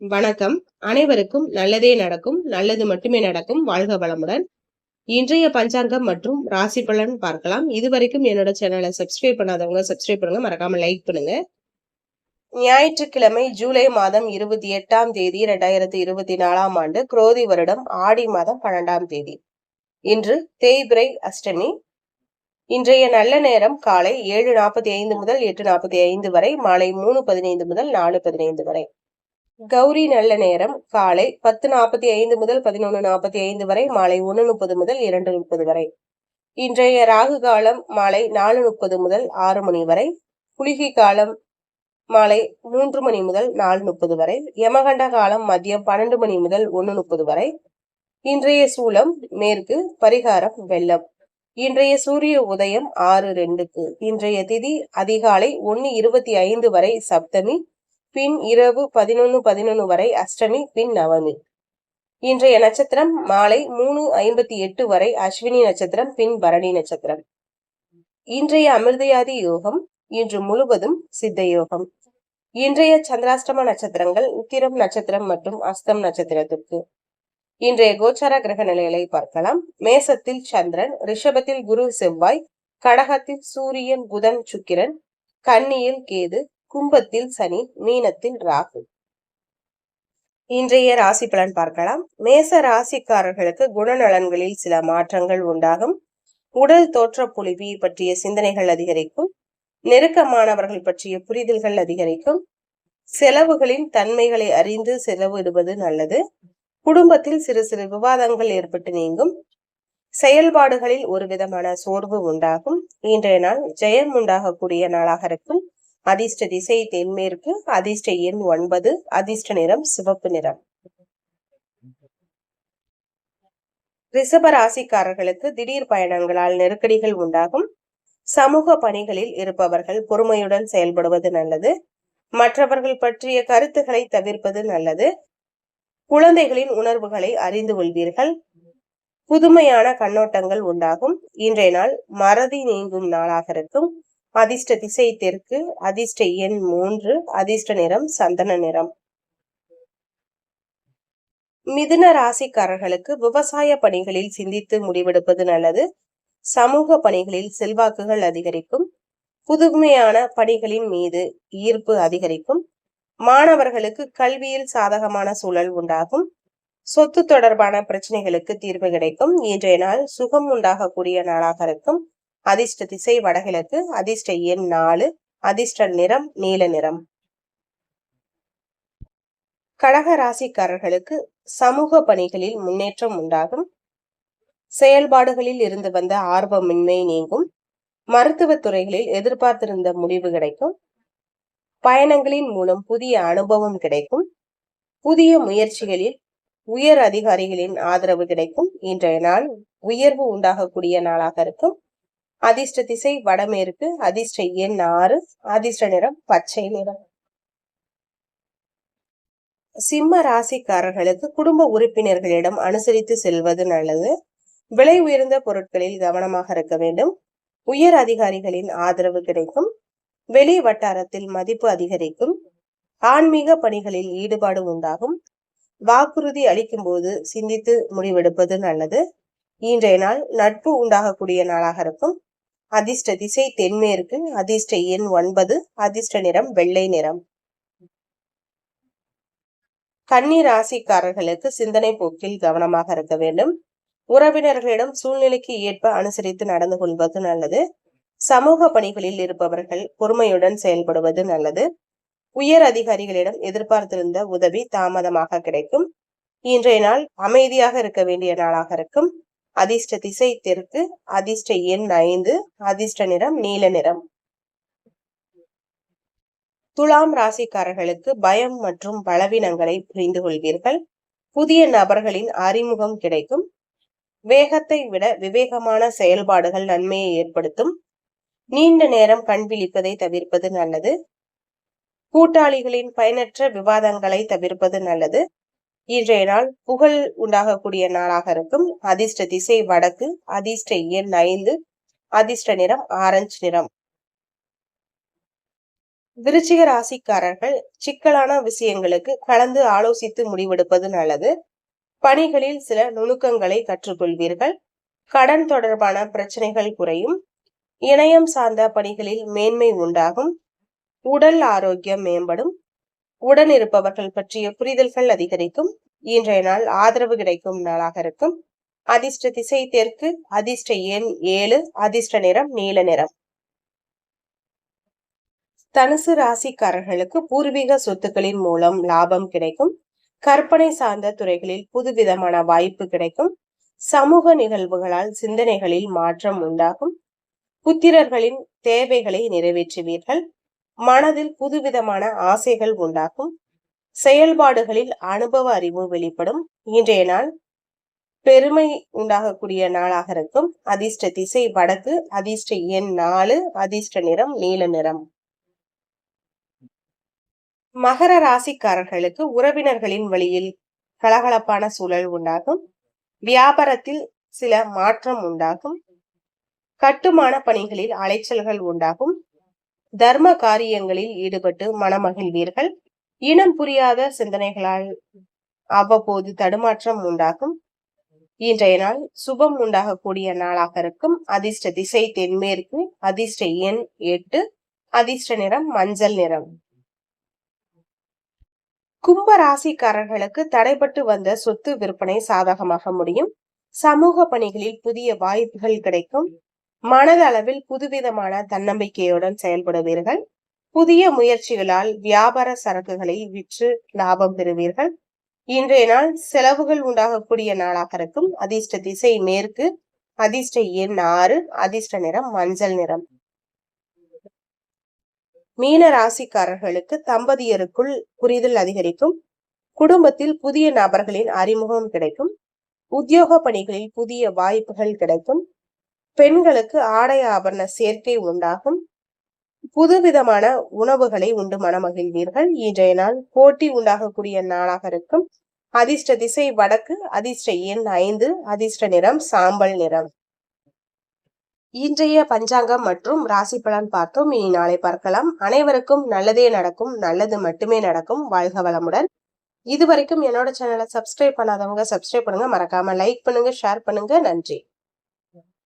வணக்கம். அனைவருக்கும் நல்லதே நடக்கும் நல்லது மட்டுமே நடக்கும் வாழ்க வளமுடன். இன்றைய பஞ்சாங்கம் மற்றும் ராசி பலன் பார்க்கலாம். இதுவரைக்கும் என்னோட சேனலை சப்ஸ்கிரைப் பண்ணாதவங்க சப்ஸ்கிரைப் பண்ணுங்க. மறக்காம லைக் பண்ணுங்க. ஞாயிற்றுக்கிழமை ஜூலை மாதம் இருபத்தி எட்டாம் தேதி இரண்டாயிரத்தி இருபத்தி நாலாம் ஆண்டு குரோதி வருடம் ஆடி மாதம் பன்னெண்டாம் தேதி. இன்று தேய்பிரை அஷ்டமி. இன்றைய நல்ல நேரம் காலை ஏழு நாற்பத்தி ஐந்து முதல் எட்டு நாற்பத்தி ஐந்து வரை மாலை மூணு பதினைந்து முதல் நாலு பதினைந்து வரை. கௌரி நல்ல நேரம். காலை பத்து நாற்பத்தி ஐந்து முதல் பதினொன்று நாற்பத்தி ஐந்து வரை மாலை ஒன்று முப்பது முதல் இரண்டு முப்பது வரை. இன்றைய ராகு காலம் மாலை நாலு முப்பது முதல் ஆறு மணி வரை. குளிகை காலம் மாலை மூன்று மணி முதல் நாலு முப்பது வரை. யமகண்ட காலம் மதியம் பன்னெண்டு மணி முதல் ஒன்று முப்பது வரை. இன்றைய சூலம் மேற்கு பரிகாரம் வெள்ளம். இன்றைய சூரிய உதயம் ஆறு ரெண்டுக்கு. இன்றைய திதி அதிகாலை ஒன்று இருபத்தி ஐந்து வரை சப்தமி. பின் இரவு பதினொன்னு பதினொன்னு வரை அஷ்டமி பின் நவமி. இன்றைய நட்சத்திரம் மாலை மூணு ஐம்பத்தி எட்டு வரை அஸ்வினி நட்சத்திரம் பின் பரணி நட்சத்திரம். இன்றைய அமிர்தயாதி யோகம் இன்று முழுவதும் சித்த யோகம். இன்றைய சந்திராஷ்டம நட்சத்திரங்கள் உத்திரம் நட்சத்திரம் மற்றும் அஸ்தம் நட்சத்திரத்திற்கு. இன்றைய கோச்சார கிரக நிலைகளை பார்க்கலாம். மேசத்தில் சந்திரன் ரிஷபத்தில் குரு செவ்வாய் கடகத்தில் சூரியன் புதன் சுக்கிரன் கன்னியில் கேது கும்பத்தில் சனி மீனத்தில் ராகு. இன்றைய ராசி பலன் பார்க்கலாம். மேச ராசிக்காரர்களுக்கு குணநலன்களில் சில மாற்றங்கள் உண்டாகும். உடல் தோற்ற பொலிவி பற்றிய சிந்தனைகள் அதிகரிக்கும். நெருக்கமானவர்கள் பற்றிய புரிதல்கள் அதிகரிக்கும். செலவுகளின் தன்மைகளை அறிந்து செலவிடுவது நல்லது. குடும்பத்தில் சிறு சிறு விவாதங்கள் ஏற்பட்டு நீங்கும். செயல்பாடுகளில் ஒரு விதமான சோர்வு உண்டாகும். இன்றைய நாள் ஜெயம் உண்டாகக்கூடிய நாளாக இருக்கும். அதிர்ஷ்ட திசை தென்மேற்கு அதிர்ஷ்ட எண் ஒன்பது அதிர்ஷ்ட நிறம் சிவப்பு நிறம். ரிஷப ராசிக்காரர்களுக்கு திடீர் பயணங்களால் நெருக்கடிகள் உண்டாகும். சமூக பணிகளில் இருப்பவர்கள் பொறுமையுடன் செயல்படுவது நல்லது. மற்றவர்கள் பற்றிய கருத்துக்களை தவிர்ப்பது நல்லது. குழந்தைகளின் உணர்வுகளை அறிந்து கொள்வீர்கள். புதுமையான கண்ணோட்டங்கள் உண்டாகும். இன்றைய நாள் மறதி நீங்கும் நாளாக இருக்கும். அதிர்ஷ்ட திசை தெற்கு அதிர்ஷ்ட எண் மூன்று அதிர்ஷ்ட நிறம் சந்தன நிறம். மிதுன ராசிக்காரர்களுக்கு விவசாய பணிகளில் சிந்தித்து முடிவெடுப்பது நல்லது. சமூக பணிகளில் செல்வாக்குகள் அதிகரிக்கும். புதுமையான பணிகளின் மீது ஈர்ப்பு அதிகரிக்கும். மாணவர்களுக்கு கல்வியில் சாதகமான சூழல் உண்டாகும். சொத்து தொடர்பான பிரச்சனைகளுக்கு தீர்வு கிடைக்கும். இன்றைய நாள் சுகம் உண்டாகக்கூடிய நாளாக இருக்கும். அதிர்ஷ்ட திசை வடகிழக்கு அதிர்ஷ்ட எண் நாலு அதிர்ஷ்ட நிறம் நீல நிறம். கடக ராசிக்காரர்களுக்கு சமூக பணிகளில் முன்னேற்றம் உண்டாகும். செயல்பாடுகளில் இருந்து வந்த ஆர்வமின்மை நீங்கும். மருத்துவ துறைகளில் எதிர்பார்த்திருந்த முடிவு கிடைக்கும். பயணங்களின் மூலம் புதிய அனுபவம் கிடைக்கும். புதிய முயற்சிகளில் உயர் அதிகாரிகளின் ஆதரவு கிடைக்கும். இன்றைய நாள் உயர்வு உண்டாகக்கூடிய நாளாக இருக்கும். அதிர்ஷ்ட திசை வடமேற்கு அதிர்ஷ்ட எண் ஆறு அதிர்ஷ்ட நிறம் பச்சை நிறம். சிம்ம ராசிக்காரர்களுக்கு குடும்ப உறுப்பினர்களிடம் அனுசரித்து செல்வது நல்லது. விலை உயர்ந்த பொருட்களில் கவனமாக இருக்க வேண்டும். உயர் அதிகாரிகளின் ஆதரவு கிடைக்கும். வெளி வட்டாரத்தில் மதிப்பு அதிகரிக்கும். ஆன்மீக பணிகளில் ஈடுபாடு உண்டாகும். வாக்குறுதி அளிக்கும் போது சிந்தித்து முடிவெடுப்பது நல்லது. இன்றைய நாள் நட்பு உண்டாகக்கூடிய நாளாக இருக்கும். அதிர்ஷ்ட திசை தென்மேற்கு அதிர்ஷ்ட எண் ஒன்பது அதிர்ஷ்ட நிறம் வெள்ளை நிறம். கன்னி ராசிக்காரர்களுக்கு சிந்தனை போக்கில் கவனமாக இருக்க வேண்டும். உறவினர்களிடம் சூழ்நிலைக்கு ஏற்ப அனுசரித்து நடந்து கொள்வது நல்லது. சமூக பணிகளில் இருப்பவர்கள் பொறுமையுடன் செயல்படுவது நல்லது. உயர் அதிகாரிகளிடம் எதிர்பார்த்திருந்த உதவி தாமதமாக கிடைக்கும். இன்றைய நாள் அமைதியாக இருக்க வேண்டிய நாளாக இருக்கும். அதிர்ஷ்ட திசை தெற்கு அதிர்ஷ்ட எண் ஐந்து அதிர்ஷ்ட நிறம் நீல நிறம். துலாம் ராசிக்காரர்களுக்கு பயம் மற்றும் பலவீனங்களை புரிந்து கொள்வீர்கள். புதிய நபர்களின் அறிமுகம் கிடைக்கும். வேகத்தை விட விவேகமான செயல்பாடுகள் நன்மையை ஏற்படுத்தும். நீண்ட நேரம் கண் விழிப்பதை தவிர்ப்பது நல்லது. கூட்டாளிகளின் பயனற்ற விவாதங்களை தவிர்ப்பது நல்லது. இன்றைய நாள் புகழ் உண்டாகக்கூடிய நாளாக இருக்கும். அதிர்ஷ்ட திசை வடக்கு அதிர்ஷ்ட எண் ஐந்து அதிர்ஷ்ட நிறம் ஆரஞ்சு நிறம். விருச்சிக ராசிக்காரர்கள் சிக்கலான விஷயங்களுக்கு கலந்து ஆலோசித்து முடிவெடுப்பது நல்லது. பணிகளில் சில நுணுக்கங்களை கற்றுக்கொள்வீர்கள். கடன் தொடர்பான பிரச்சனைகள் குறையும். இணையம் சார்ந்த பணிகளில் மேன்மை உண்டாகும். உடல் ஆரோக்கியம் மேம்படும். உடன் இருப்பவர்கள் பற்றிய புரிதல்கள் அதிகரிக்கும். இன்றைய நாள் ஆதரவு கிடைக்கும் நாளாக இருக்கும். அதிர்ஷ்ட திசை தெற்கு அதிர்ஷ்ட எண் ஏழு அதிர்ஷ்ட நிறம் நீல நிறம். தனுசு ராசிக்காரர்களுக்கு பூர்வீக சொத்துக்களின் மூலம் லாபம் கிடைக்கும். கற்பனை சார்ந்த துறைகளில் புதுவிதமான வாய்ப்பு கிடைக்கும். சமூக நிகழ்வுகளால் சிந்தனைகளில் மாற்றம் உண்டாகும். புத்திரர்களின் தேவைகளை நிறைவேற்றுவீர்கள். மனதில் புதுவிதமான ஆசைகள் உண்டாகும் செயல்பாடுகளில் அனுபவ அறிவு வெளிப்படும். இன்றைய நாள் பெருமை உண்டாகக்கூடிய நாளாக இருக்கும். அதிர்ஷ்ட திசை வடக்கு அதிர்ஷ்ட எண் நாலு அதிர்ஷ்ட நிறம் நீல நிறம். மகர ராசிக்காரர்களுக்கு உறவினர்களின் வழியில் கலகலப்பான சூழல் உண்டாகும். வியாபாரத்தில் சில மாற்றம் உண்டாகும். கட்டுமான பணிகளில் அலைச்சல்கள் உண்டாகும். தர்ம காரியங்களில் ஈடுபட்டு மனமகிழ்வீர்கள். இனம் புரியாத சிந்தனைகளால் அவ்வப்போது தடுமாற்றம் உண்டாகும். இன்றைய நாள் சுபம் உண்டாகக்கூடிய நாளாக இருக்கும். அதிர்ஷ்ட திசை தென்மேற்கு அதிர்ஷ்ட எண் எட்டு அதிர்ஷ்ட நிறம் மஞ்சள் நிறம். கும்ப ராசிக்காரர்களுக்கு தடைபட்டு வந்த சொத்து விற்பனை சாதகமாக முடியும். சமூக பணிகளில் புதிய வாய்ப்புகள் கிடைக்கும். மனதளவில் புதுவிதமான தன்னம்பிக்கையுடன் செயல்படுவீர்கள். புதிய முயற்சிகளால் வியாபார சரக்குகளை விற்று லாபம் பெறுவீர்கள். இன்றைய நாள் செலவுகள் உண்டாகக்கூடிய நாளாக இருக்கும். அதிர்ஷ்ட திசை மேற்கு அதிர்ஷ்ட எண் ஆறு அதிர்ஷ்ட நிறம் மஞ்சள் நிறம். மீன ராசிக்காரர்களுக்கு தம்பதியருக்குள் புரிதல் அதிகரிக்கும். குடும்பத்தில் புதிய நபர்களின் அறிமுகம் கிடைக்கும். உத்தியோக பணிகளில் புதிய வாய்ப்புகள் கிடைக்கும். பெண்களுக்கு ஆடை ஆபரண சேர்க்கை உண்டாகும். புதுவிதமான உணவுகளை உண்டு மனமகிழ்வீர்கள். இன்றைய நாள் போட்டி உண்டாகக்கூடிய நாளாக இருக்கும். அதிர்ஷ்ட திசை வடக்கு அதிர்ஷ்ட எண் ஐந்து அதிர்ஷ்ட நிறம் சாம்பல் நிறம். இன்றைய பஞ்சாங்கம் மற்றும் ராசி பலன் பார்த்தோம். இனி நாளை பார்க்கலாம். அனைவருக்கும் நல்லதே நடக்கும் நல்லது மட்டுமே நடக்கும். வாழ்க வளமுடன். இது வரைக்கும் என்னோட சேனலை சப்ஸ்கிரைப் பண்ணாதவங்க சப்ஸ்கிரைப் பண்ணுங்க. மறக்காம லைக் பண்ணுங்க ஷேர் பண்ணுங்க. நன்றி.